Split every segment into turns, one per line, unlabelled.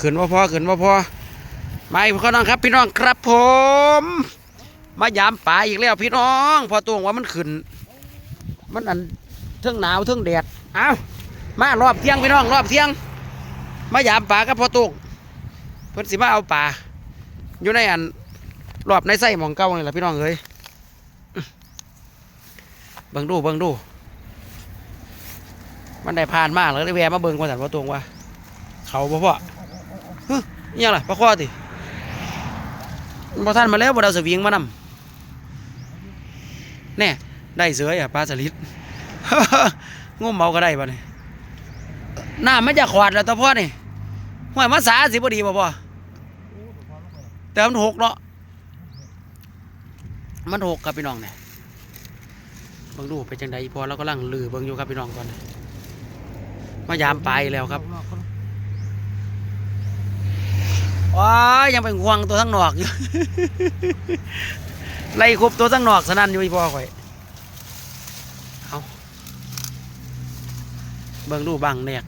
ขึ้นว่าพอขึ้นว่าพอมาอีกพี่น้องครับ พี่น้องครับผม มายามป่าอีกแล้วพี่น้อง พอตวงว่ามันขึ้นมันอันเทิงหนาวเทิงแดดเอามารอบเที่ยงพี่น้องรอบเที่ยง มายามป่ากับพอตวงเพิ่นสิมาเอาป่าอยู่ในอันรอบในไส้หมองเก้านี่แหละพี่น้องเอ้ยเบิ่งดูเบิ่งดู มันได้ผ่านมากเลยได้แวะมาเบิ่งก่อนสันพอตวงว่า เขาพ่อเฮ้ยอิห ยังล่ะปลาคอติบ่ท่านมาแล้วบ่ด้เอาสวิงมานำแน่ได้เสืออะปลาสลิดงมเมาก็ได้บ่นี่ยน้ำมันจะขวาดแล้วตะพ่อนี่ห่วยมาสาสิบ่ดีบ่พ่อแต่มันหกเนาะมันหกครับพี่น้องเนี่ยเบิ่งดูเป็นจังไดพอเรากำลังลือเบิงอยู่ครับพี่น้องก่อนมายามไปแล้วครับ ว้ายยังเป็นห่วงตัวทั้งนอกอยู่ ไล่ครบตัวทั้งนอกสนั่นอยู่อีพ่อข่อยเอาเบิ่งดูบังแนก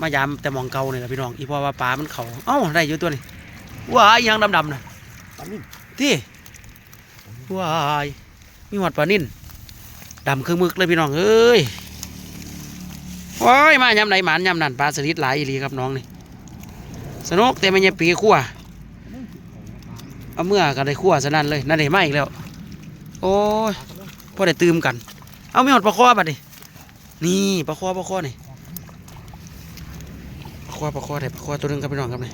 มายามแต่หมองเก่านี่แหละพี่น้องอีพ่อว่าปลามันเขาเอ้าได้อยู่ตัวนี้ว้ายยังดำๆน่ะ
ปลานิ่ม
ที่ว้ายมีหอดปลานิ่นดำเครื่องมึกเลยพี่น้องเอ้ยว้ายมายามไหนหมานยามนั่นปลาสลิดหลายอีหลีครับน้องนี่ สนุกแต่ไม่ใช่ปีขั้วเอาเมื่อก็ได้ขั้วสนั่นเลยนั่นได้มาอีกแล้ว โอ้ยพอได้ตื่มกัน เอาไม่หอดปลาคอบัดดินี่ปลาคอปลาคอนี่ปลาคอปลาคอได้ปลาคอตัวหนึงครับพี่น้องครับนี่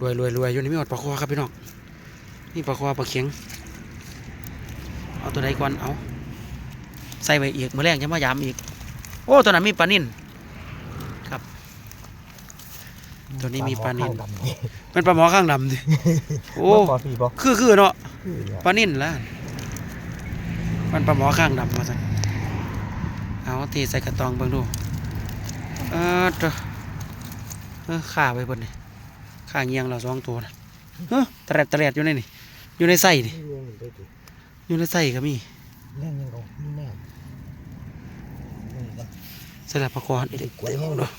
รวยรวยรวยอยู่นี่ไม่หอดปลาคอครับพี่น้องนี่ปลาคอปลาเข็งเอาตัวใดก่อนเอาใส่ไปอีกเมื่อแรงจะมายามอีก โอ้ตัวนั้นมีปลานิ่นครับ ตัวนี้มีปลานิ่น
ข้วดำนี่
เป็นปลาหมอข้างดำดิโอ้
ปลาพี่บ่
คือคือเนาะ
คือเนี่ย
ปลานิ่นละมันปลาหมอข้างดำมาสันเอาทีใส่กระตองเบิ่งดูเออตัวเออข่าไปบนนี่ข่าเงียงเราสองตัวนะเฮ้ยตะแรดตะแรดอยู่ในนี่อยู่ในไส้นี่
นี่เรื่องมันได้ดิ
อยู่ในไส้ก็มี
แน่ยังเอานี่แน่นี่มัน
ใส่ละปลาคอนี่
ไอ้กล้วยแห้ง
ดู
เนาะ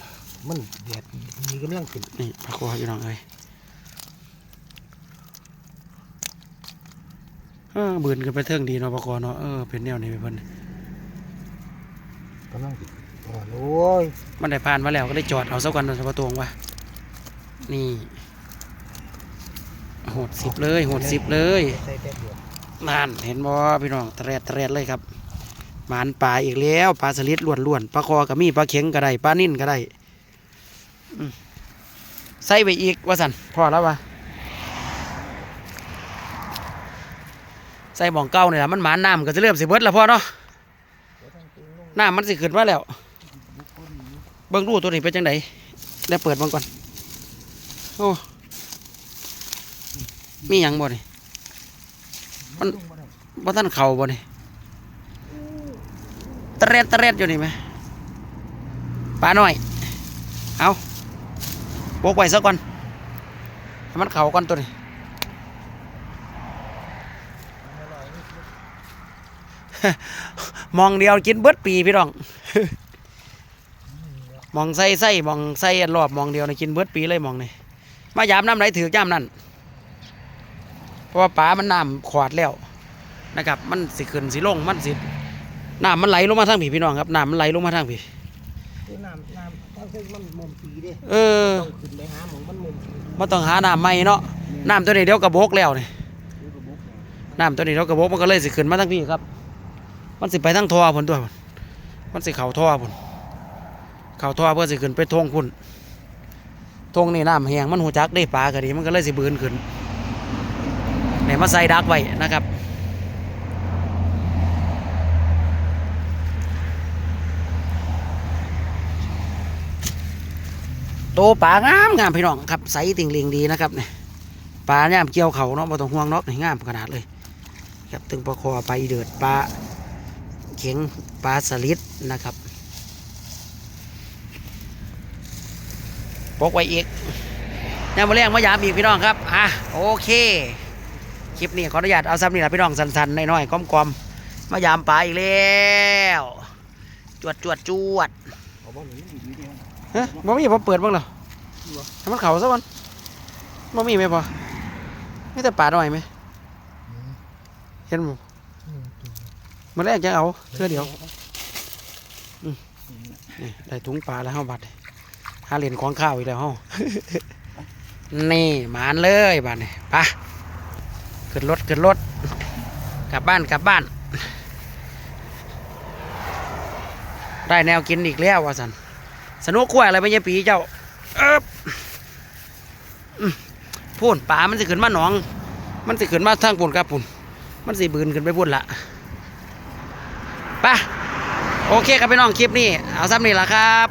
มันแดดมีกำลังขึ้น
นี่ปลาคออยู่น้องเอ้ยเออบืนกันไปเทิงดีเนาะปลาคอเนาะเออเป็นแนวนี้ไปเพิ่น
กำลังขึ้นอ่อนโอ้ย
มันได้ผ่านมาแล้วก็ได้จอดเอาสักวันนะประตวงว่านี่โหดสิบเลยโหดสิบเลย
ใส่แป๊บเดียว
นั่นเห็นบ่พี่น้องตะแรดตะแรดเลยครับหมานปลาอีกแล้วปลาสลิดล้วนล้วนๆปลาคอก็มีปลาเข็งก็ได้ปลานิ่นก็ได้อืม ใส่ไปอีกว่าสันพอแล้ววะใส่หมองเก้าเนี่ยละมันหมานน้ำก็จะเริ่มสิเบิดแล้วพ่อเนาะน้ำมันสิขึ้นมาแล้ว เบิ่งดูตัวนี้เป็นจังไดได้เปิดมันก่อน โอ้ มีหยังบ่นี่มันบ่ท่านเข่าบ่นี่ตะเร็ดตะเร็ดอยู่นี่ไหมปลาหน่อย เอา โบกไว้ซะก่อนให้มันเข่าก่อนตัวนี้มองเดียวกินเบิดปีพี่น้อง มองใส่ใส่มองใส่อันรอบมองเดียวนะกินเบิดปีเลยมองนี่มายามน้ำไหลถือยามนั่นเพราะว่าป่ามันน้ำขวาดแล้วนะครับ มันสิขึ้นสิลงมันสิน้ำมันไหลลงมาทางผีพี่น้องครับน้ำมันไหลลงมาทางผี
น้ำน้ำ ต้องใช้มันมุมสีเด้
เออ
ต้องขึ้นไปหาหมองมันมุมสี
มันต้องหาน้ำใหม่เนาะ น้ำตัวนี้เดี๋ยวกระบกแล้วนี่
ดูกระบอกเนี่ย
น้ำตัวนี้เดี๋ยวกระบกมันก็เลยสิขึ้นมาทางพี่ครับ มันสิไปทางท่อผลตัวพุ่นมันสิเข่าท่อผลเข่าท่อเพื่อสิขึ้นไปทงพุ่นทงนี่น้ำแห้งมันหูจักได้ปลาก็ดีมันก็เลยสิบืนขึ้นเนี่ยมาใส่ดักไว้นะครับ โตปลางามงามพี่น้องครับใสติ่งเลียงดีนะครับเนี่ยปลาเนี่ยเกี่ยวเขาเนาะบ่ต้องห่วงเนาะนี่งามขนาดเลย ครับตึงปลาคอปลาเดือดปลาเข็งปลาสลิดนะครับปกไว้อีกยามมาเลี้ยงมายามอีกพี่น้องครับอะโอเคคลิปนี้ขออนุญาตเอาซ้ำนี่แหละพี่น้องสันๆน้อยๆก้มๆมายามปลาอีกแล้ว จวดจวดจวด
เอาบ้านนี้ดีๆเด้
ฮฮะบ่มีผมเปิดบ้างเหรอให้มันเข่าซะก่อนบ่มีไหมพอไม่แต่ป่าหน่อยไหมเห็นบ่มันแรกจะเอาเพื่อเดียวนี่ได้ถุงปลาแล้วเฮาบัดนี้หาเหรียญของข้าวอีกแล้วเฮานี่หมานเลยบัดนี้ไปขึ้นรถขึ้นรถกลับบ้านกลับบ้าน ได้แนวกินอีกแล้วว่าสัน สนุกขั้วอะไรไม่ใช่ปีเจ้าเอบพูนป่ามันสิขึ้นมาหนอง มันสิขึ้นมาทางปุ่นครับปุ่นมันสิบืนขึ้นไปพุ่นละไปโอเคครับพี่น้องคลิปนี้เอาซ้ำนี่ละครับ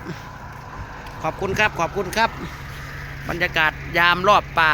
ขอบคุณครับขอบคุณครับ บรรยากาศยามรอบป่า